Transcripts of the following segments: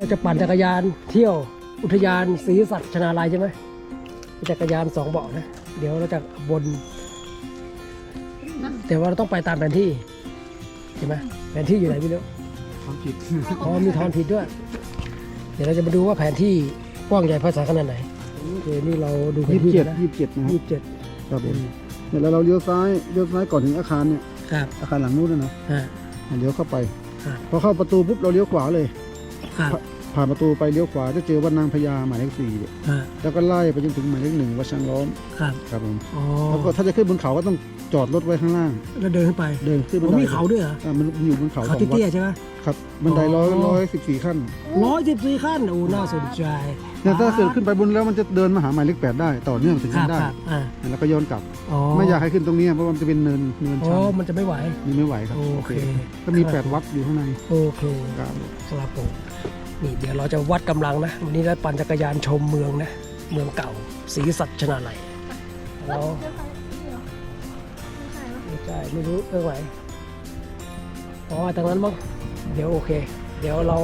เราจะปั่นจักรยานเที่ยวอุทยานศรีสัชนาลัยใช่ไหมมีจักรยานสองเบาะนะ เดี๋ยวเราจะบน แต่ว่าเราต้องไปตามแผนที่ใช่ไหมแผนที่อยู่ไหนไม่รู้ความผิดอ๋อมีทอนผิดด้วย เดี๋ยวเราจะมาดูว่าแผนที่กว้างใหญ่ภาษาขนาดไหนโอเคนี่เราดูแผยี่นสิบที่เจ็ดนะยี่สิบเจ็ดนะครัยี่บสิบเจ็ดครับผมเนี่ยแล้วเราเลี้ยวซ้ายเลี้ยวซ้ายก่อนถึงอาคารเนี่ยครับอาคารหลังนู้นนะนะฮะเลี้ยวเข้าไปครับพอเข้าประตูปุ๊บเราเลี้ยวขวาเลยครับ ผ่านประตูไปเลี้ยวขวาจะเจอวัดนางพญาหมายเลขสี่ฮะแล้วก็ไล่ไปจนถึงหมายเลขหนึ่งวัดช้างล้อมครับครับผมอ๋อแล้วก็ถ้าจะขึ้นบนเขาก็ต้องจอดรถไว้ข้างล่าง แล้วเดินขึ้นไปเดินขึ้นบัมันนไดมีเขาด้วยเหรออ่ามันอยู่บนเขาสเขาองวัดเตี้ยๆใช่ไหม ครับบันไดร้อยอ๋อ ร้อยสิบสี่ขั้นร้อยสิบสี่ขั้นโอ้น่าสนใจเนี่ยถ้าเกิดขึ้นไปบนแล้วมันจะเดินมาหาหมายเลขแปดได้ต่อเนื่องถึงครันั้บนได้ครับอ่าแล้วก็ย้อนกลับ อ๋อไม่อยากให้ขึ้นตรงนี้เพราะว่ามันจะเป็นเนินเนินอ๋อชันมันจะไม่ไหวนี่ไม่ไหวครับโอเคก็มีครับ แปดวัดอยู่ข้างในโอเคครับครับผม นี่เดี๋ยวเราจะวัดกำลังนะ วันนี้เราปั่นจักรยานชมเมืองนะ เมืองเก่าศรีสัชนาลัยเราไม่ใช่ไม่รู้เรื่องไหนอ๋อทางนั้นมั้งเดี๋ยวโอเค เดี๋ยวเรา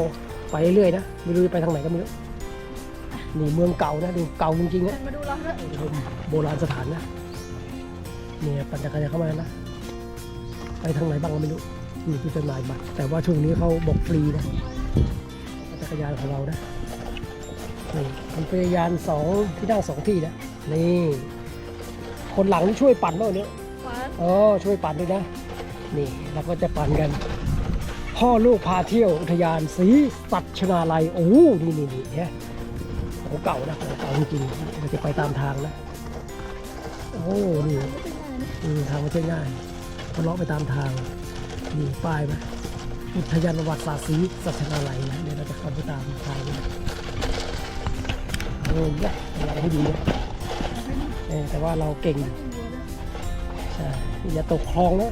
ไปเรื่อยๆนะ ไม่รู้จะไปทางไหนก็ไม่รู้นี่เมืองเก่านะดูเก่าจริงๆนะมาดูเราด้วยชมโบราณสถานนะนี่ปั่นจักรยานเข้ามานะไปทางไหนบ้างก็ไม่รู้มีที่จำหน่าบัตรแต่ว่าช่วงนี้เขาบอกฟรีนะ จักรยานของเรานะนี่มันเป็นจักรยานสองที่นั่งสองที่นะนี่คนหลังนี่ช่วยปั่นเปล่าเนี่ยขวาอ๋อช่วยปั่นด้วยนะ นี่เราก็จะปั่นกัน พ่อลูกพาเที่ยวอุทยานศรีสัชนาลัยโอ้นี่นี่นี่เนี่ยของเก่านะของเก่าจริงๆเราจะไปตามทางนะโอ้นี่ไม่เป็นไรนะอืมทางไม่ใช่ง่ายเขาเลาะไปตามทางมีป้ายไหม อุทยานประวัติศาสตร์ศรีสัชนาลัยนะเดี๋ยวเราจะเข้าไปตามทางนี้โอ้ยอะไรให้ดีนะเออแต่ว่าเราเก่งใช่อย่าตกคลองนะ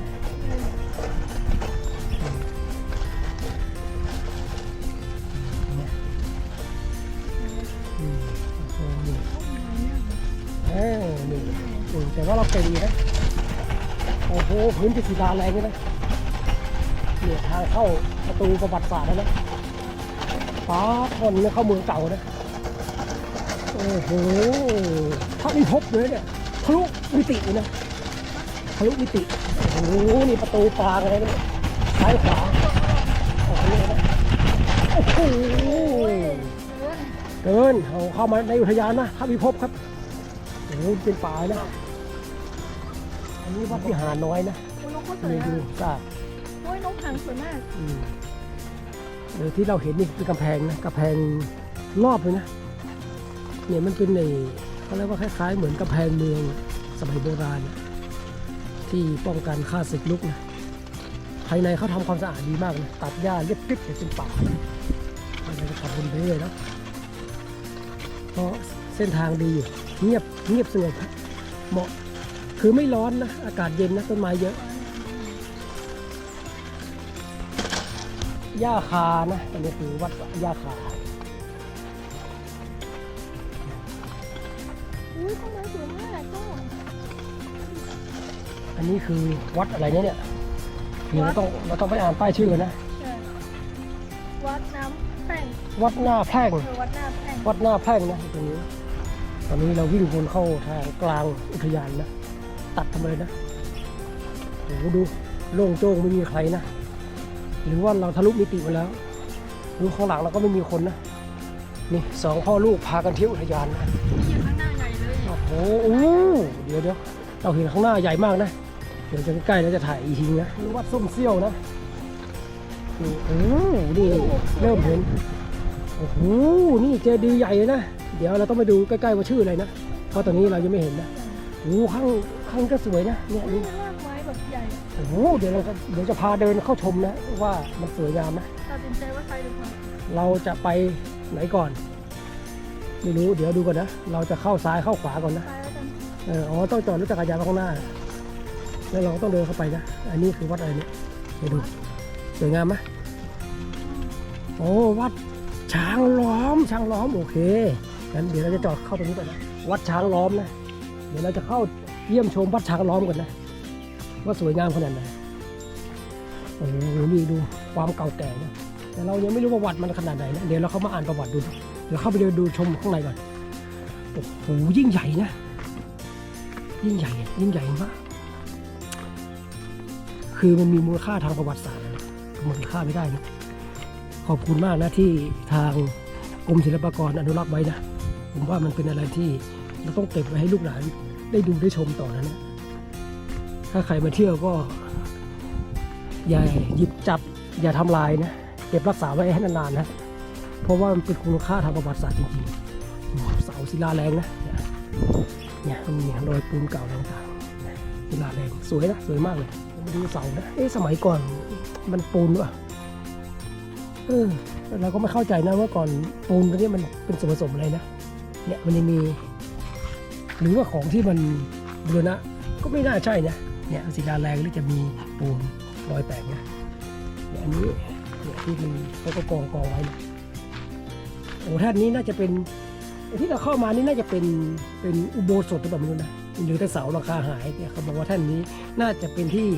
เนี่ยโอ้โหนี่เออนี่อืมแต่ว่าเราเก่งนะโอ้โหพื้นเป็นศิลาแรงเลยนะ เนี่ยทางเข้าประตูประวัติศาสตร์แล้วนะฟ้าทนเนี่ยเข้าเมืองเก่านะ โอ้โหถ้ามีพบเลยเนี่ยทะลุมิติเลยนะทะลุมิติ โอ้โห นี่ประตูกลางอะไรเนี่ยซ้ายขวาโอ้โหนะโอ้โหเกินเอาเข้ามาในอุทยานนะถ้ามีพบครับ โอ้โห เป็นป่านะ อันนี้วัดวิหารน้อยนะโอ้ยนกเขาสวยนี่อะดูทราบ โอ้ยนกหางสวยมากอืมเดี๋ยวที่เราเห็นนี่คือกำแพงนะกำแพงรอบเลยนะ เนี่ยมันเป็นในเขาเรียกว่าคล้ายๆ เหมือนกำแพงเมืองสมัยโบราณนะที่ป้องกันฆ่าศึกลุกนะภายในเขาทำความสะอาดดีมากนะตัดหญ้าเรียบกริบเลยเป็นป่านะเราจะขับบนไปเรื่อยนะเพราะเส้นทางดีอยู่เงียบเงียบสงบเหมาะคือไม่ร้อนนะอากาศเย็นนะต้นไม้เยอะ ย่าคานะอันนี้คือวัดย่าคาอุ้ยต้นไม้สวยมากก็อันนี้คือวัดอะไรเนี่ยเนี่ยนี่เราต้องเราต้องไปอ่านป้ายชื่อนะใช่วัดน้ำแป้งวัดหน้าแพร่งเออวัดหน้าแป้งวัดหน้าแพร่งนะตรงนี้ ตอนนี้เราวิ่งวนเข้าทางกลางอุทยานนะ ตัดทำไมนะโอ้โหดูโล่งโจ้งไม่มีใครนะ หรือว่าเราทะลุมิติมาแล้วดูข้างหลังเราก็ไม่มีคนนะ นี่สองพ่อลูกพากันเที่ยวอุทยานนะมีอยู่ข้างหน้าใหญ่เลย โอ้โหอู้เดี๋ยวเดี๋ยวเราเห็นข้างหน้าใหญ่มากนะ เดี๋ยวจะใกล้ๆแล้วจะถ่ายอีกทีนะนี่วัดส้มเซี่ยวนะนี่โอ้โหนี่เริ่มเห็น โอ้โห นี่เจดีย์ใหญ่เลยนะ เดี๋ยวเราต้องไปดูใกล้ๆว่าชื่ออะไรนะ เพราะตอนนี้เรายังไม่เห็นนะโอ้โหข้างข้างก็สวยนะ เนี่ยมีนี่ โอ้โหเดี๋ยวเราจะเดี๋ยวจะพาเดินเข้าชมนะว่ามันสวยงามนะตัดสินใจว่าใครเป็นคนเราจะไปไหนก่อน ไม่รู้เดี๋ยวดูก่อนนะ เราจะเข้าซ้ายเข้าขวาก่อนนะตายแล้วกันเอออ๋อต้องจอดรถจักรยานไว้ข้างหน้า แล้วเราก็ต้องเดินเข้าไปนะ อันนี้คือวัดอะไรเนี่ยเดี๋ยวดูสวยงามไหมโอ้วัดช้างล้อมช้างล้อมโอเคงั้นเดี๋ยวเราจะจอดเข้าตรงนี้ก่อนนะวัดช้างล้อมนะ เดี๋ยวเราจะเข้าเยี่ยมชมวัดช้างล้อมก่อนนะ ว่าสวยงามขนาดไหนโอ้โหนี่ดูความเก่าแก่นะแต่เรายังไม่รู้ประวัติมันขนาดไหนนะเดี๋ยวเราเข้ามาอ่านประวัติดูเดี๋ยวเข้าไปเดินดูชมข้างในก่อนโอ้โหยิ่งใหญ่นะ ยิ่งใหญ่ยิ่งใหญ่มากคือมันมีมูลค่าทางประวัติศาสตร์นะมูลค่าไม่ได้นะขอบคุณมากนะที่ทางกรมศิลปากรอนุรักษ์ไว้นะ ผมว่ามันเป็นอะไรที่เราต้องเก็บไว้ให้ลูกหลานได้ดูได้ชมต่อนะเนี่ย ถ้าใครมาเที่ยวก็ อย่าหยิบจับ อย่าทำลายนะ เก็บรักษาไว้ให้นานๆนะ เพราะว่ามันเป็นคุณค่าทางประวัติศาสตร์จริงๆ เสาศิลาแรงนะ เนี่ยมันมีรอยปูนเก่าต่างๆศิลาแรงสวยนะ สวยมากเลยมาดูเสานะเอ๊ะสมัยก่อนมันปูนวะเออเราก็ไม่เข้าใจนะว่าก่อนปูนตัวนี้มันเป็นส่วนผสมอะไรนะ เนี่ยมันยังมี หรือว่าของที่มันบูรณะก็ไม่น่าใช่นะ เนี่ยศิลาแรงหรือจะมีปูนรอยแตกนะเนี่ยอันนี้เนี่ยที่มันเขาก็กองกองไว้นะโอ้ท่านนี้น่าจะเป็นที่เราเข้ามานี่น่าจะเป็นเป็นอุโบสถหรือเปล่าไม่รู้นะหรือแต่เสาราคาหายเนี่ยเขาบอกว่าท่านนี้น่าจะเป็นที่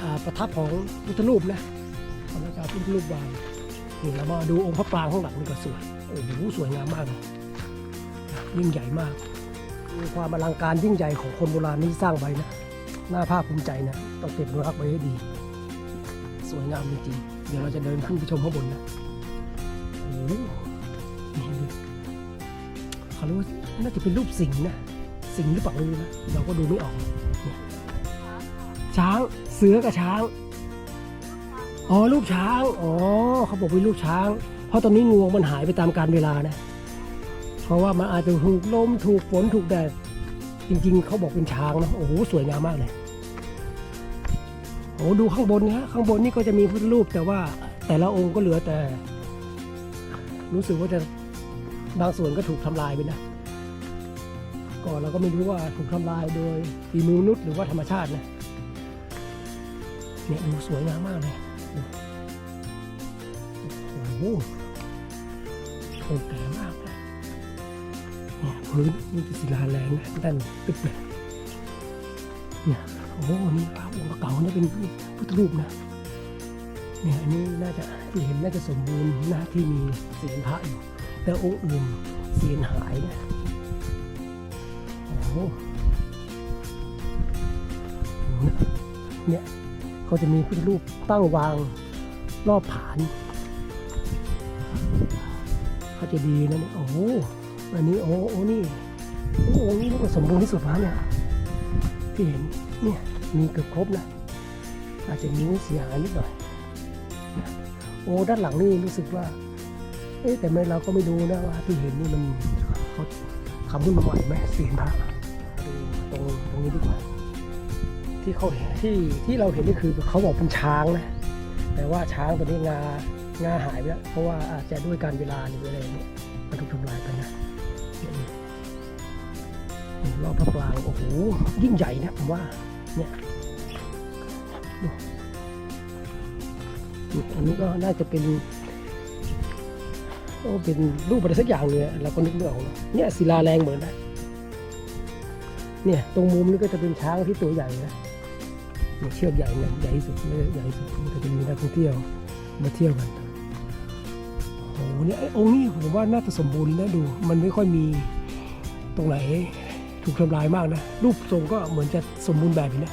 อาประทับของพุทธรูปนะพระเจ้าพุทธรูปวางนี่เรามาดูองค์พระปรางข้างหลังนี่ก็สวยโอ้โหสวยงามมากเลยยิ่งใหญ่มาก มีความอลังการยิ่งใหญ่ของคนโบราณนี่สร้างไว้นะน่าภาคภูมิใจนะต้องเก็บอนุรักษ์ไว้ให้ดี สวยงามจริงๆเดี๋ยวเราจะเดินขึ้นไปชมข้างบนนะโอ้โหนี่ดูเขาเรียกว่าน่าจะเป็นรูปสิงห์นะสิงห์หรือเปล่าไม่รู้นะเราก็ดูไม่ออกช้างเสือกับช้างอ๋อรูปช้างอ๋อเขาบอกเป็นรูปช้าง เพราะตอนนี้งวงมันหายไปตามกาลเวลานะ เพราะว่ามันอาจจะถูกลมถูกฝนถูกแดดจริงๆ เขาบอกเป็นช้างนะโอ้โหสวยงามมากเลยโอ้ดูข้างบนนะข้างบนนี่ก็จะมีพุทธรูป แต่ว่าแต่ละองค์ก็เหลือแต่ รู้สึกว่าจะบางส่วนก็ถูกทำลายไปนะก็เราก็ไม่รู้ว่าถูกทำลายโดยฝีมือนุษย์หรือว่าธรรมชาตินะเนี่ยดูสวยงามมากเลยโอ้โหโอ้แก่มากนะเนี่ย พื้นนี่คือศิลาแรงนะด้านตึ๊บเลยเนี่ยโอ้โหนี่พระองค์เก่าเนี่ยเป็นพุทธรูปนะเนี่ยอันนี้น่าจะที่เห็นน่าจะสมบูรณ์นะที่มีเสียงพระอยู่แต่องค์อื่นเสียงหายนะโอ้โหเนี่ยเขาจะมีพุทธรูปตั้งวางรอบผานเขาจะดีนะเนี่ยโอ้ อันนี้โอ้โอ้นี่โอ้อนี้นี่ก็สมบูรณ์ที่สุดแล้วเนี่ยที่เห็นเนี่ยมีเกือบครบนะอาจจะนิ้วเสียหายนิดหน่อยโอ้ด้านหลังนี่รู้สึกว่า เอ๊ะแต่ไม่เราก็ไม่ดูนะว่าที่เห็นนี่มันเขาทำขึ้นมาใหม่ไหมเสียงพระดูตรงตรงนี้ดีกว่า ที่เขาเห็นที่ที่เราเห็นนี่คือเขาบอกเป็นช้างนะแต่ว่าช้างตัวนี้งางาหายไปแล้วเพราะว่าอาจจะด้วยการเวลาหรืออะไรเนี่ยมันถูกทำลายไปนะ รอบพระปรางโอ้โหยิ่งใหญ่นะผมว่าเนี่ยอันนี้ก็น่าจะเป็นโอ้เป็นรูปอะไรสักอย่างเนี่ยเราก็นึกไม่ออกนะเนี่ยศิลาแรงเหมือนนะเนี่ยตรงมุมนี้ก็จะเป็นช้างที่ตัวใหญ่นะเนี่ยเชือกใหญ่เนี่ยใหญ่สุดใหญ่สุดมันก็จะมีนักท่องเที่ยวมาเที่ยวกันโอ้โหเนี่ยไอ้องค์นี้ผมว่าน่าจะสมบูรณ์นะดู มันไม่ค่อยมีตรงไหน ถูกทำลายมากนะ รูปทรงก็เหมือนจะสมบูรณ์แบบอยู่นะ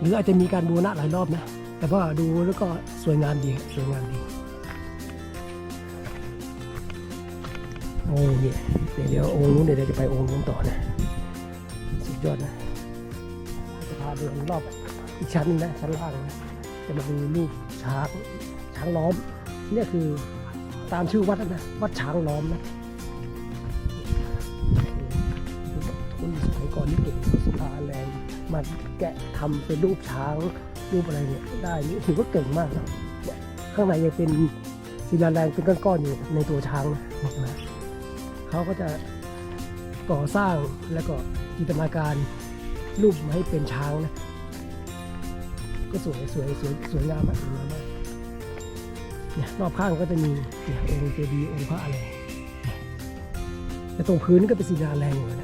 หรืออาจจะมีการบูรณะหลายรอบนะ แต่ว่าดูแล้วก็สวยงามดีสวยงามดีโอ้เนี่ยเดี๋ยวองค์นู้นเดี๋ยวจะไปองค์นู้นต่อนะสุดยอดนะจะพาเดินรอบอีกชั้นนึงนะชั้นล่างนะจะมาดูรูปช้างช้างล้อมเนี่ยคือตามชื่อวัดนะวัดช้างล้อมนะ ก่อนนี่เก่งเขาสุภาแรงมาแกะทำเป็นรูปช้างรูปอะไรเนี่ยได้นี่ถือว่าเก่งมากนะเนี่ยข้างในยังเป็นศิลาแรงเป็นก้อนๆอยู่ในตัวช้างนะเขาก็จะก่อสร้างแล้วก็จินตนาการรูปมาให้เป็นช้างนะก็สวยสวยสวยสวยงามมากสวยงามมากเนี่ยรอบข้างก็จะมีเนี่ยองค์เจดีย์องค์พระอะไรแต่ตรงพื้นก็เป็นศิลาแรงอยู่นะ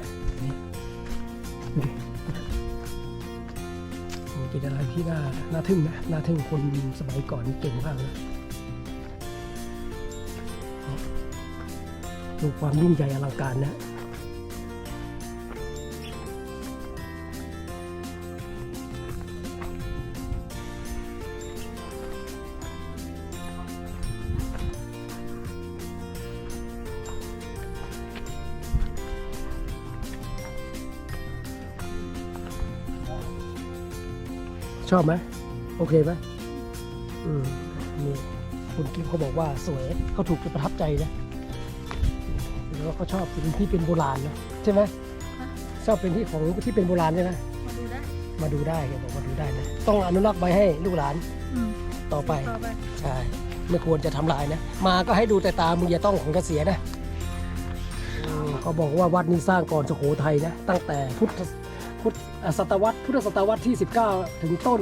เป็นอะไรที่น่าน่าทึ่งนะน่าทึ่งคนสมัยก่อนเก่งมากนะดูความยิ่งใหญ่อลังการนะ ชอบไหมโอเคไหมอืมนี่คุณกิฟเขาบอกว่าสวยเขาถูกประทับใจนะแล้วก็ชอบสิ่งที่เป็นโบราณนะใช่ไหมชอบเป็นที่ของที่เป็นโบราณใช่ไหมมาดูได้มาดูได้แกบอกมาดูได้นะต้องอนุรักษ์ไว้ให้ลูกหลานอืมต่อไปต่อไปใช่ไม่ควรจะทำลายนะ มาก็ให้ดูแต่ตามึงอย่าต้องของกระเสียนะอืมเขาบอกว่าวัดนี้สร้างก่อนสุโขทัยนะ ตั้งแต่พุทธพุทธอ่า ศตวรรษพุทธศตวรรษที่ 19 ถึงต้น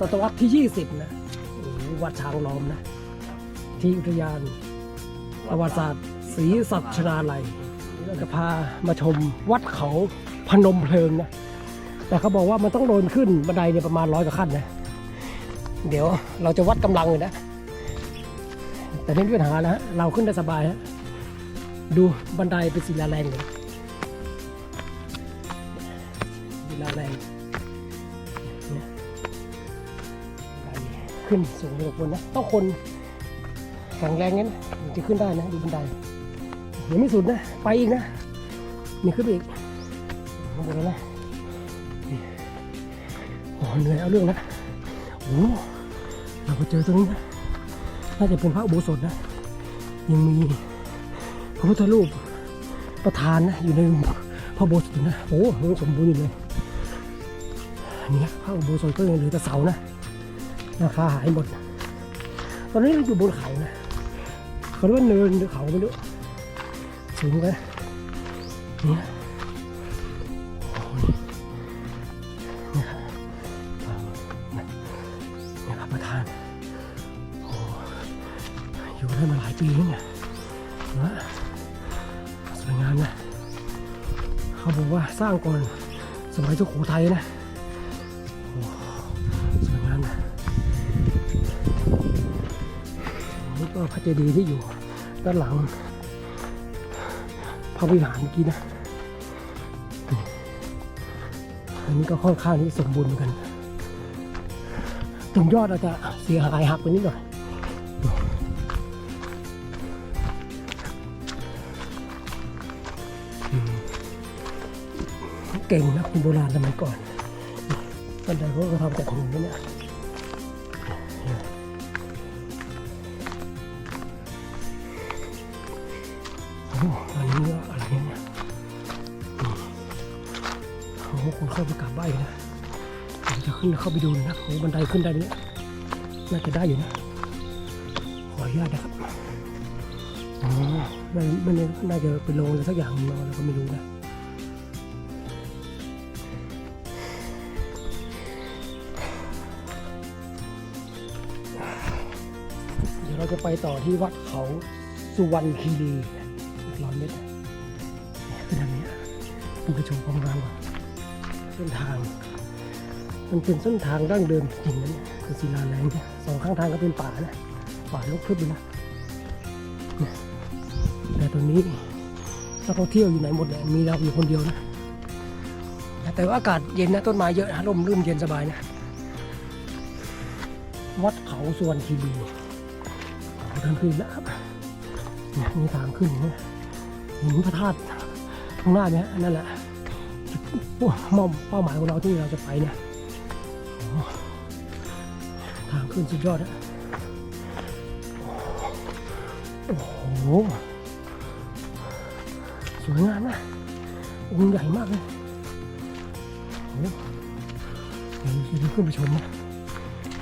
ศตวรรษที่ 20 นะโอ้โหวัดช้างล้อมนะ ที่อุทยานประวัติศาสตร์ศรีสัชนาลัยเราจะพามาชมวัดเขาพนมเพลิงนะ แต่เขาบอกว่ามันต้องโดนขึ้นบันไดเนี่ยประมาณร้อยกว่าขั้นนะ เดี๋ยวเราจะวัดกำลังเลยนะ แต่ไม่มีปัญหาแล้วฮะเราขึ้นได้สบายฮะ ดูบันไดเป็นศิลาแรงเลย ขึ้นสูงพอสมควรนะ ต้องคนแข็งแรงงั้นถึงจะขึ้นได้นะดูบันไดเดี๋ยวไม่สุดนะ ไปอีกนะ นี่ขึ้นไปอีกข้างบนแล้วนะโอ้เหนื่อยเอาเรื่องนะโอ้เราไปเจอตรงนี้นะน่าจะเป็นพระอุโบสถนะ ยังมีพระพุทธรูปประธานนะอยู่ในพระอุโบสถอยู่นะโอ้โหยังสมบูรณ์อยู่เลยนี่นะพระอุโบสถก็ยังเหลือแต่เสานะ ราคาหายหมด ตอนนี้เราอยู่บนเขานะเขาเรียกว่าเนินหรือเขาไม่รู้สูงกันนี่นะโอ้โหนี่ครับนี่ครับประธานอยู่ได้มาหลายปีแล้วเนี่ยนะสวยงามนะ เขาบอกว่าสร้างก่อนสมัยสุโขทัยนะ ก็พระเจดีย์ที่อยู่ด้านหลังพระวิหารเมื่อกี้นะ อันนี้ก็ค่อนข้างที่สมบูรณ์เหมือนกัน ตรงยอดอาจจะเสียหายหักไปนิดหน่อย เก่งนะคนโบราณสมัยก่อนบันไดเขาก็ทำจากหินนะเนี่ย อ้โหอันนี้ก็อะไรเนี่ยโอ้โหคนเข้าไปกราบไหว้นะเดี๋ยวจะขึ้นเข้าไปดูนะโอ้โหบันไดขึ้นได้ไหมเนี่ยน่าจะได้อยู่นะขออนุญาตนะครับอ๋อไม่ไม่น่าจะไปลงอะไรสักอย่างหนึ่งเราก็ไม่รู้นะเดี๋ยวเราจะไปต่อที่วัดเขาสุวรรณคีรี คุณไปชมความงามก่อนเส้นทาง มันเป็นเส้นทางดั้งเดิมจริงนะเนี่ยเป็นศิลาแรงเนี่ยสองข้างทางก็เป็นป่านะป่าลกทึบเลยนะแต่ตรงนี้นักท่องเที่ยวอยู่ไหนหมดเนี่ยมีเราอยู่คนเดียวนะแต่ว่าอากาศเย็นนะต้นไม้เยอะนะร่มรื่นเย็นสบายนะ วัดเขาสวนคีรีเดินขึ้นแล้วครับเนี่ยมีทางขึ้นนี่ยเห็นพระธาตุ ข้างหน้าเนี่ยนั่นแหละจุดมุ่งเป้าหมายของเราที่เราจะไปเนี่ยทางขึ้นสุดยอดอะโอ้โหสวยงามนะองค์ใหญ่มากเลยโอ้เดี๋ยวจะขึ้นไปชมนะ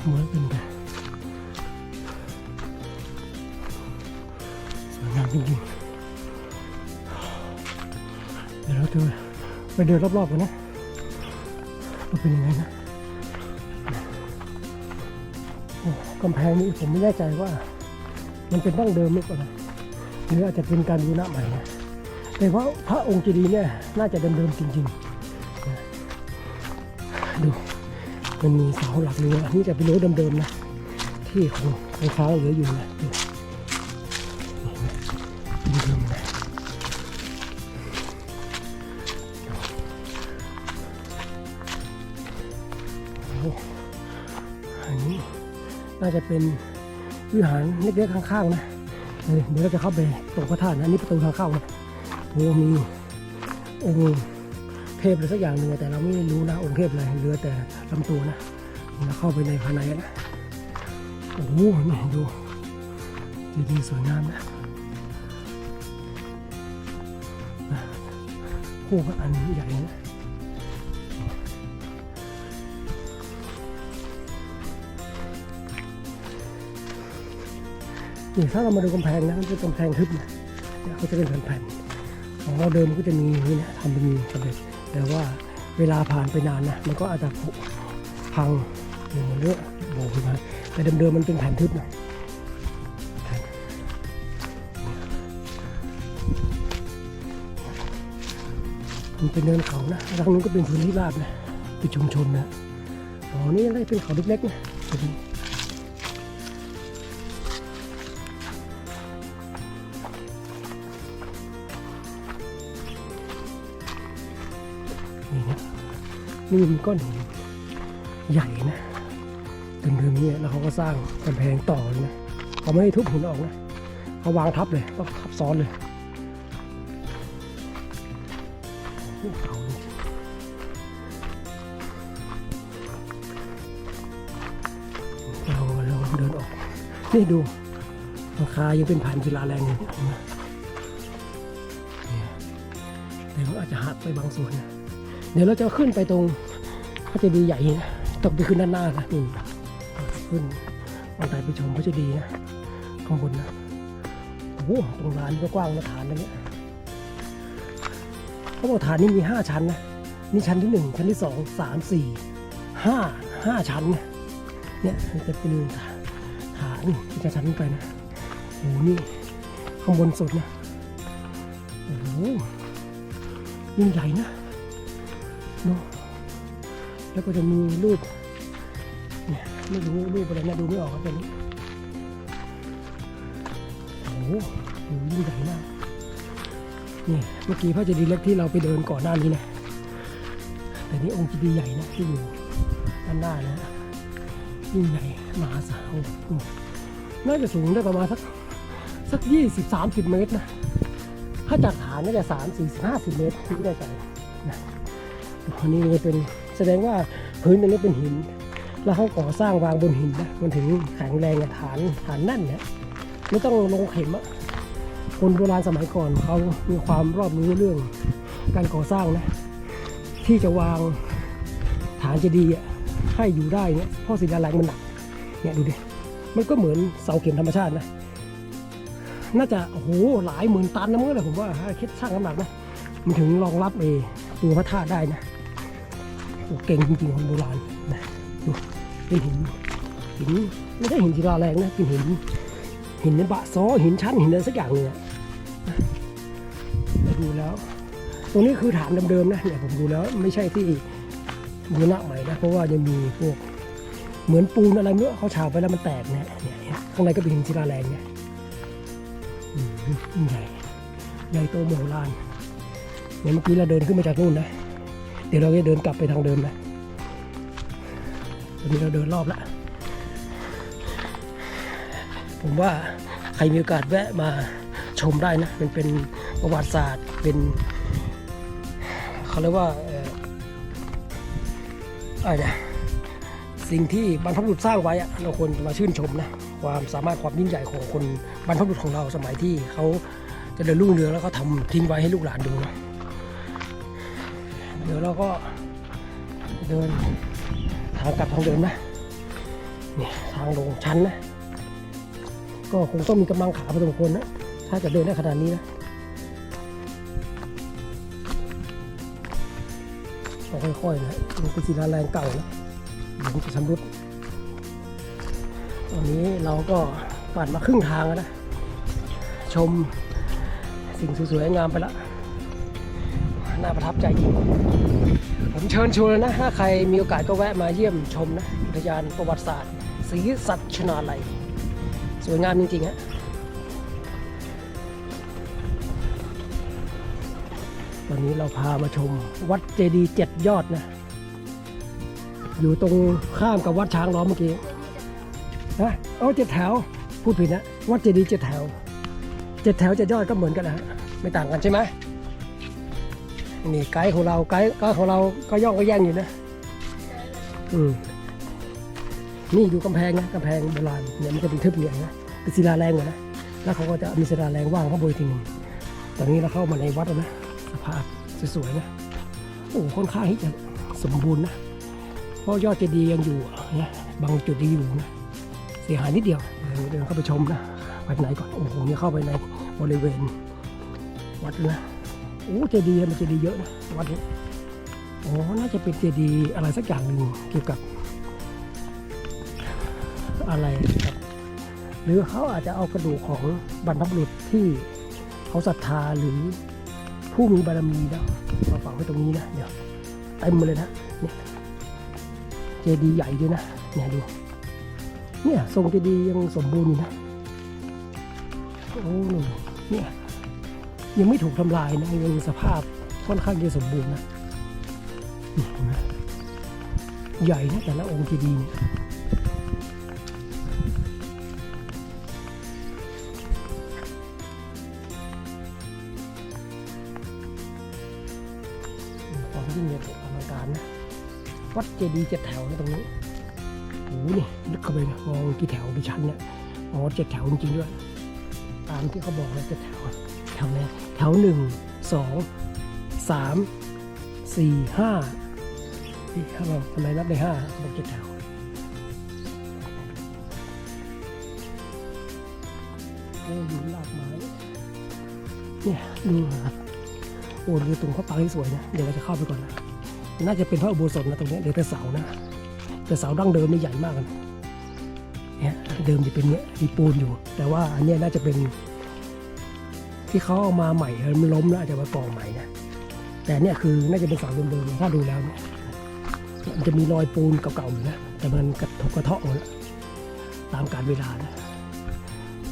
เหมือนเป็นไงสวยงามจริงๆ ดี๋ยวเราจะไปเดินรอบๆกันนะว่าเป็นยังไงนะโอ้กำแพงนี้ผมไม่แน่ใจว่า มันเป็นดั้งเดิมหรือเปล่าหรืออาจจะเป็นการบูรณะใหม่นะแต่ว่าพระองค์เจดีย์เนี่ยน่าจะเดิมๆจริงๆดูมันมีเสาหลักเรืออันนี้จะเป็นรั้วเดิมๆนะที่ของของค้างเหลืออยู่นะดูเดิมๆนะ น่าจะเป็นวิหารเล็กๆข้างๆนะเดี๋ยวเราจะเข้าไปตรงพระธาตุนะนนี้ประตูทางเข้านะโอ้มีองค์เทพอะไรสักอย่างหนึ่งแต่เราไม่รู้นะองค์เทพอะไรเหลือแต่ลำตัวนะเราเข้าไปในภายในนะโอ้โหนี่ดูดีๆสวยงามนะคู่กับอันใหญ่นะ นี่ถ้าเรามาดูกำแพงนะมันเป็นกำแพงทึบนะเนี่ยเขาจะเป็นแผ่นๆของเราเดิมก็จะมีนี่นะทำเป็นสำเร็จแต่ว่าเวลาผ่านไปนานนะมันก็อาจจะผุพังหรือเลอะโบขึ้นมาแต่เดิมๆมันเป็นแผ่นทึบนะมันเป็นเนินเขานะทางนู้นก็เป็นพื้นที่ราบนะเป็นชุมชนนะอ๋อนี่ยังได้เป็นเขาเล็กๆนะ นี่มีก้อนหินใหญ่นะเดิมๆเนี่ยแล้วเขาก็สร้างกำแพงต่อเลยนะเขาไม่ได้ทุบหินออกนะเขาวางทับเลยก็ทับซ้อนเลยโอ้โหเก่าจริงเราเราเดินออก นี่ดูหลังคายังเป็นผ่านศิลาแรงอยู่เห็นไหมเนี่ยแต่ว่าอาจจะหักไปบางส่วนนะ เดี๋ยวเราจะขึ้นไปตรงพระเจดีย์ใหญ่นะต้องไปขึ้นด้านหน้านะนี่ขึ้นวันไต่ไปชมพระเจดีย์นะข้างบนนะโอ้โหตรงลานก็กว้างนะฐานตรงเนี้ยเขาบอกฐานนี้มีห้าชั้นนะนี่ชั้นที่หนึ่งชั้นที่สองสามสี่ห้าห้าชั้นนะเนี่ยจะเป็นฐานที่จะชั้นขึ้นไปนะโอ้โหนี่ข้างบนสุดนะโอ้โหยิ่งใหญ่นะ แล้วก็จะมีรูปเนี่ยไม่รู้รูปอะไรนะดูไม่ออกครับตอนนี้โอ้โหยิ่งใหญ่มากนี่เมื่อกี้พระเจดีย์เล็กที่เราไปเดินก่อนหน้านี้นะแต่นี่องค์เจดีย์ใหญ่นะที่อยู่ด้านหน้านะยิ่งใหญ่มหาศาลอืมน่าจะสูงได้ประมาณสักสักยี่สิบสามสิบเมตรนะถ้าจากฐานน่าจะสามสี่ห้าสิบเมตรที่ได้ใจนะอันนี้เป็น แสดงว่าพื้นอันนี้เป็นหิน แล้วเขาก่อสร้างวางบนหินนะมันถึงแข็งแรงอะฐานฐานแน่นเนี่ไม่ต้องลงเข็มอะคนโบราณสมัยก่อนเขามีความรอบรู้เรื่องการก่อสร้างนะ ที่จะวางฐานเจดีย์อะให้อยู่ได้เนี่ยเพราะศิลาแรงมันหนักเนี่ยดูดิมันก็เหมือนเสาเข็มธรรมชาตินะ น่าจะโอ้โหหลายหมื่นตันนะเมื่อไหร่ผมว่าถ้าคิดช่างน้ำหนักนะ มันถึงรองรับเอตัวพระธาตุได้นะ เก่งจริงๆคนโบราณนะดูเป็นหินหินไม่ใช่หินศิลาแรงนะเป็นหินหินในบะซ้อหินชั้นหินอะไรสักอย่างเนะแต่ดูแล้ว ตรงนี้คือฐานเดิมๆนะเนี่ยผมดูแล้วไม่ใช่ที่บูรณะใหม่นะเพราะว่ายังมีพวกเหมือนปูนอะไรไม่รู้เขาฉาบไปแล้วมันแตกเนี่ยเนี่ยข้างในก็เป็นหินศิลาแรงเนี่ยใหญ่ใหญ่โตโมโหลานเนี่ยเมื่อกี้เราเดินขึ้นมาจากนู่นนะ ดี๋ยวเราจะเดินกลับไปทางเดิมนะตอนนี้เราเดินรอบละผมว่าใครมีโอกาสแวะมาชมได้นะมันเป็นประวัติศาสตร์เป็นเขาเรียกว่าอะไรนี่ยสิ่งที่บรรพบุรุษสร้างไว้เราควรมาชื่นชมนะความสามารถความยิ่งใหญ่ของคนบรรพบุรุษของเราสมัยที่เขาจะเดินรุ่งเรืองแล้วเขาทำทิ้งไว้ให้ลูกหลานดูนะ เดี๋ยวเราก็เดินทางกลับทางเดิมนะเนี่ยทางลงชันนะ ก็คงต้องมีกำลังขาพอสมควรนะ ถ้าจะเดินได้ขนาดนี้นะค่อยๆนะมันเป็นศิลาแรงเก่านะเดี๋ยวมันจะชำรุดตอนนี้เราก็ปั่นมาครึ่งทางแล้วนะ ชมสิ่งสวยๆงามไปแล้ว น่าประทับใจจริงผมเชิญชวนนะถ้าใครมีโอกาสก็แวะมาเยี่ยมชมนะอุทยานประวัติศาสตร์ศรีสัชนาลัยสวยงามจริงๆฮะตอนนี้เราพามาชมวัดเจดีย์เจ็ดยอดนะ อยู่ตรงข้ามกับวัดช้างล้อมเมื่อกี้นะเอาเจ็ดแถวพูดผิดนะวัดเจดีย์เจ็ดแถวเจ็ดแถวเจ็ดยอดก็เหมือนกันนะไม่ต่างกันใช่ไหม นี่ไกด์ของเราไกด์ของเราก็ย่องก็แย่งอยู่นะอืมนี่ดูกำแพงนะกำแพงโบราณเนี่ยมันจะเป็นทึบเนี่ยนะเป็นศิลาแรงอนะแล้วเขาก็จะมีศิลาแรงว่างข้างบนอีกทีนึงตอนนี้เราเข้ามาในวัดแล้วนะสภาพสวยๆนะโอ้ค่อนข้างที่จะสมบูรณ์นะเพราะยอดเจดีย์ยังอยู่นะบางจุดยังอยู่นะเสียหายนิดเดียวเดี๋ยวเดินเข้าไปชมนะไปไหนก่อนโอ้โหเนี่ยเข้าไปในบริเวณวัดนะ โอ้เจดีย์มันเจดีย์เยอะนะวัดนี้โอ้น่าจะเป็นเจดีย์อะไรสักอย่างหนึ่งเกี่ยวกับ อะไรครับหรือเขาอาจจะเอากระดูกของบรรพบุรุษที่เขาศรัทธาหรือผู้มีบารมีนะมาฝังไว้ตรงนี้นะเดี๋ยวเต็มเลยนะเนี่ยเจดีย์ใหญ่ด้วยนะเนี่ยดูเนี่ยทรงเจดีย์ยังสมบูรณ์อยู่นะโอ้โหเนี่ย ยังไม่ถูกทำลายนะยังสภาพค่อนข้างจะสมบูรณ์นะนี่นไหมใหญ่นะแต่ละองค์เจดีย์เนี่ยความยิ่งใหญ่อลังการนะวัดเจดีย์เจ็ดแถวนะตรงนี้โอ้โหนี่ลึกเข้าไปนะมองกี่แถวกี่ชั้นเนี่ยอ๋อเจ็ดแถวจริงๆด้วยตามที่เขาบอกนะเจ็ดแถวแถวไหน แถวหนึ่งสองสามสี่ห้านี่ถ้าเราทำไมนับได้ห้าบอกเจ็ดแถวโอ้อยู่ลากไม้เนี่ยดูครับโอ้ดูตรงเขาปังที่สวยนะเดี๋ยวเราจะเข้าไปก่อนนะน่าจะเป็นพระอุโบสถนะตรงนี้เดี๋ยวแต่เสานะแต่เสาดั้งเดิมนี่ใหญ่มากนะเนี่ยเดิมจะเป็นเนี้ยมีปูนอยู่ แต่ว่าอันนี้น่าจะเป็น ที่เขาเอามาใหม่มันล้มแล้วอาจจะมาก่อใหม่นะแต่เนี่ยคือน่าจะเป็นเสาเดิมๆถ้าดูแล้วเนี่ยมันจะมีรอยปูนเก่าๆอยู่นะแต่มันกระทบกระเทาะหมดแล้วตามกาลเวลานะ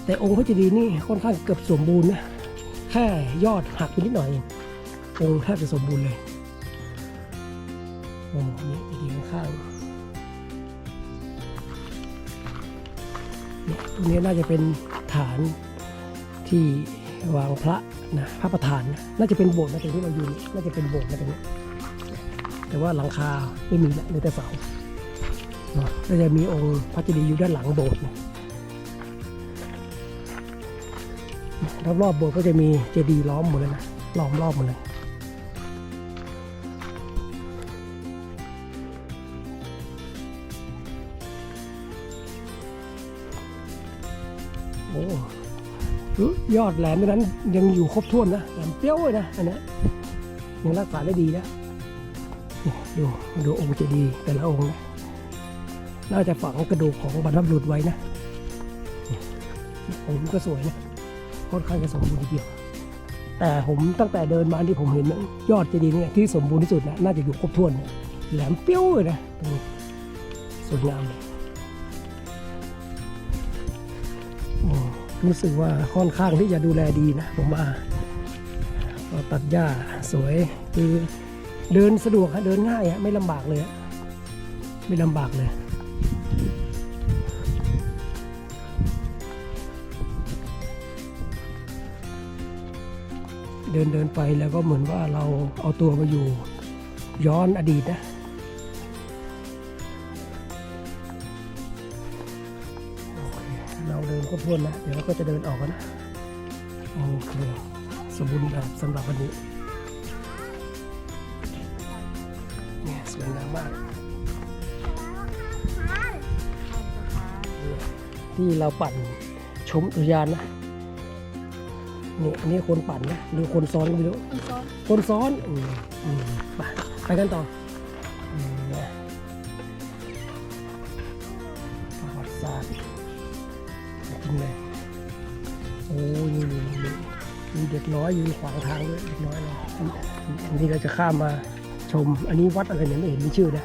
แต่องค์พระเจดีย์นี่ค่อนข้างเกือบสมบูรณ์นะแค่ยอดหักไปนิดหน่อยเององค์แทบจะสมบูรณ์เลยโอ้นี่อีกทีข้างเนี่ยตรงนี้น่าจะเป็นฐานที่ วางพระนะพระประธานนะน่าจะเป็นโบสถ์นะตรงที่เราอยู่น่าจะเป็นโบสถ์นะตรงนี้แต่ว่าหลังคาไม่มีละเหลือแต่เสาเนาะก็จะมีองค์พระเจดีย์อยู่ด้านหลังโบสถ์นะรอบๆโบสถ์ก็จะมีเจดีย์ล้อมหมดเลยนะล้อมรอบหมดเลยโอ้ ยอดแหลมนั้น ยังอยู่ครบถ้วนนะแหลมเปรี้ยวเลยนะอันนี้ยังรักษาได้ดีนะดูดูองค์เจดีย์แต่ละองค์นะน่าจะฝังกระดูกของบรรพบุรุษไว้นะองค์นี้ก็สวยนะค่อนข้างจะสมบูรณ์ทีเดียว แต่ผมตั้งแต่เดินมาที่ผมเห็นนยอดเจดีย์เนี่ยที่สมบูรณ์ที่สุดนะน่าจะอยู่ครบถ้วนนะแหลมเปรี้ยวเลยนะสวยงามเลย รู้สึกว่าค่อนข้างที่จะดูแลดีนะผมว่าก็ตัดหญ้าสวยคือเดินสะดวกฮะเดินง่ายฮะไม่ลำบากเลยฮะไม่ลำบากเลยเดินเดินไปแล้วก็เหมือนว่าเราเอาตัวมาอยู่ย้อนอดีตนะ ครบถ้วนนะ เดี๋ยวเราก็จะเดินออกกันนะ โอเค สมบูรณ์แบบสำหรับวันนี้ เนี่ยสวยงามมากเนี่ยที่เราปั่นชมอุทยานนะนี่อันนี้คนปั่นนะหรือคนซ้อนก็ไม่รู้คุณซ้อนคนซ้อนอืมอืมไปไปกันต่ออื กน้อยยู่ขวางทางด้วยเด็กน้อยเลยอันนี้เราจะข้ามมาชม อันนี้วัดอะไรเนี่ยไม่เห็นมีชื่อนะ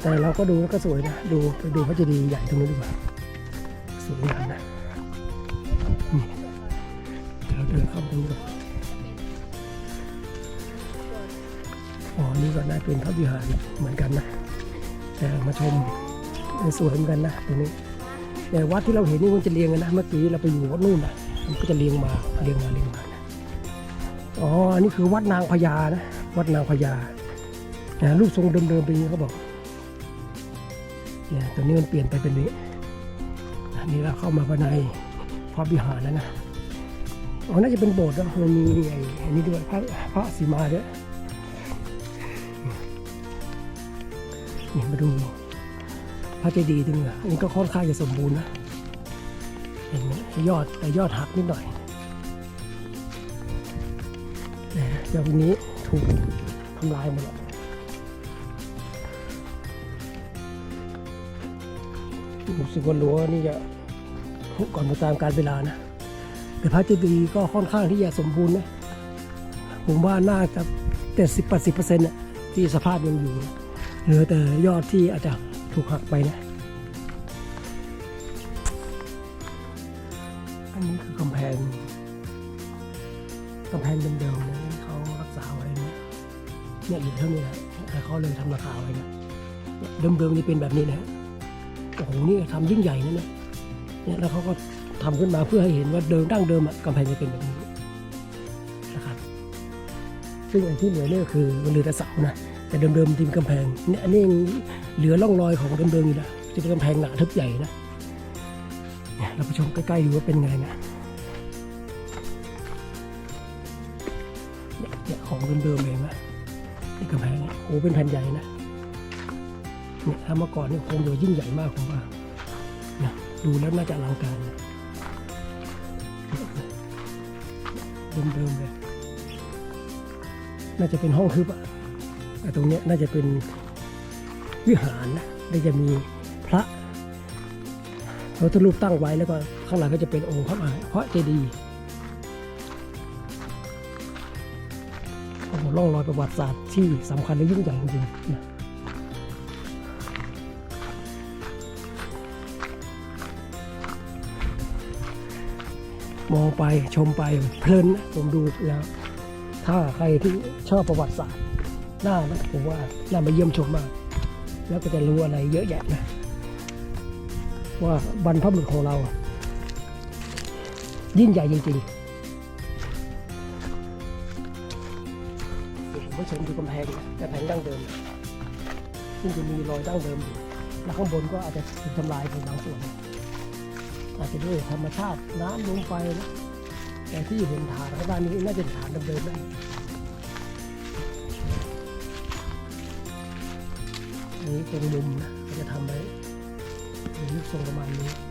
แต่เราก็ดูแล้วก็สวยนะ ดูไปดูพระเจดีย์ใหญ่ตรงนู้นดีกว่าสวยงามนะนี่เราเดินเข้าไปดูก่อนอ๋อนี่ก็น่าเป็นพระวิหารเหมือนกันนะ แต่มาชมสวยเหมือนกันนะตรงนี้แต่วัดที่เราเห็นนี่มันจะเรียงกันนะ เมื่อกี้เราไปอยู่วัดนู่นนะมันก็จะเรียงมาเรียงมาเรียงมา อ๋อ อันนี้คือวัดนางพญานะ วัดนางพญานะรูปทรงเดิมๆเป็นอย่างนี้เขาบอกเนี่ยตอนนี้มันเปลี่ยนไปเป็นนี้อันนี้เราเข้ามาภายในพระวิหารแล้วนะอ๋อน่าจะเป็นโบสถ์นะมันมีไอ้อันนี้ด้วยพระพระสีมาด้วยนี่มาดูพระเจดีย์ตรงนี้อันนี้ก็ค่อนข้างจะสมบูรณ์นะเห็นไหมยอดแต่ยอดหักนิดหน่อย แต่ยอดนี้ถูกทำลายหมดแล้วรู้สึกว่ารั้วนี่จะก่อนมาตามการเวลานะแต่พระเจดีย์ก็ค่อนข้างที่จะสมบูรณ์นะผมว่าน่าจะเจ็ดสิบแปดสิบเปอร์เซ็นต์ที่สภาพยังอยู่เหลือแต่ยอดที่อาจจะถูกหักไปนะ อันนี้คือกำแพงกำแพงเดิม เนี่ยอยู่เท่านี้นะแต่เขาเลยทำราคาไว้นะเนี่ยเดิมๆนี่เป็นแบบนี้นะโอ้โหนี่ทำยิ่งใหญ่นะเนี่ยเนี่ยแล้วเขาก็ทำขึ้นมาเพื่อให้เห็นว่าเดิมดั้งเดิมอะกำแพงจะเป็นแบบนี้นะครับซึ่งอันที่เหลือเนี่ยคือมันเหลือแต่เสานะแต่เดิมๆทีมกำแพงเนี่ยอันนี้ยังเหลือร่องรอยของเดิมๆอยู่นะจะเป็นกำแพงหนาทึบใหญ่นะเนี่ยเราไปชมใกล้ๆดูว่าเป็นไงนะเนี่ยเนี่ยของเดิมๆเลยนะ อ้เป็นแผ่นใหญ่นะเนี่ยถ้าเมื่อก่อนเนี่ยคงจะยิ่งใหญ่มากผมว่านะดูแล้วน่าจะอลังการเดิมๆเลยน่าจะเป็นห้องทึบอะแต่ตรงเนี้ยน่าจะเป็นวิหารนะได้จะมีพระพระพุทธรูปตั้งไว้แล้วก็ข้างหลังก็จะเป็นองค์พระมหาพระเจดีย์ ร่องรอยประวัติศาสตร์ที่สำคัญและยิ่งใหญ่จริงๆนะมองไปชมไปเพลินนะผมดูแล้ว ถ้าใครที่ชอบประวัติศาสตร์น่านะผมว่าน่ามาเยี่ยมชมมาก แล้วก็จะรู้อะไรเยอะแยะนะ ว่าบรรพบุรุษของเรา ยิ่งใหญ่จริงๆ เดี๋ยวผมไปชมดูกำแพงนะกำแพงดั้งเดิม ซึ่งจะมีรอยดั้งเดิมอยู่ แล้วข้างบนก็อาจจะถูกทำลายไปบางส่วน อาจจะด้วยธรรมชาติน้ำลงไปนะแต่ที่เห็นฐานข้างด้านนี้น่าจะฐานเดิมๆนะอันนี้เป็นมุมนะจะทำไว้มีรูปทรงประมาณนี้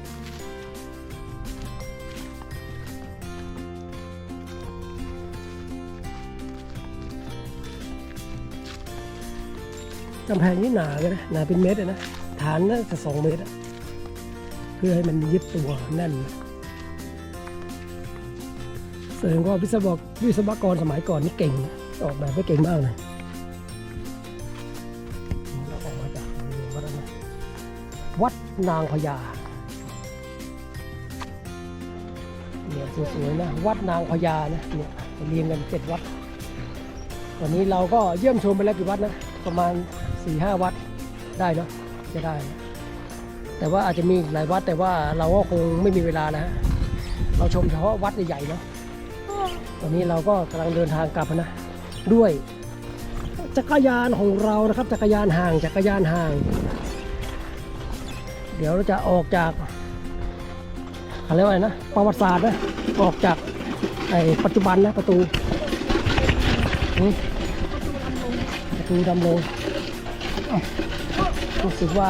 กำแพงนี่หนาเลยนะหนาเป็นเมตรเลยนะ ฐานน่าจะสองเมตร เพื่อให้มันยึดตัวแน่นนะแสดงว่าวิศวกวิศวกรสมัยก่อนนี่เก่งนะออกแบบไว้เก่งมากเลยเราออกมาจากวัดอะไรนะวัดนางพญาเนี่ยสวยๆนะ วัดนางพญานะเนี่ยเรียงกันเจ็ดวัด วันนี้เราก็เยี่ยมชมไปแล้วกี่วัดนะ ประมาณ 4ี่ห้าวัดได้เนาะจะได้ แต่ว่าอาจจะมีหลายวัดแต่ว่าเราก็คงไม่มีเวลานะฮะเราชมเฉพาะวัดใหญ่ๆเนาะตอนนี้เราก็กำลังเดินทางกลับนะ ด้วย จักรยานของเรานะครับ จักรยานห่างจักรยานห่าง เดี๋ยวเราจะออกจากอะไรวะนะประวัติศาสตร์นะออกจากไอ้ปัจจุบันนะประตูประตูดำลง รู้สึกว่า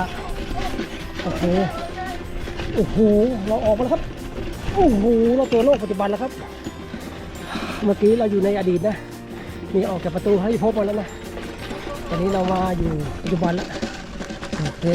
โอเค โอ้โห เราออกมาแล้วครับ โอ้โห เราเจอโลกปัจจุบันแล้วครับ เมื่อกี้เราอยู่ในอดีตนะ มีออกจากประตูให้พบมาแล้วนะ ตอนนี้เรามาอยู่ปัจจุบันแล้ว โอเค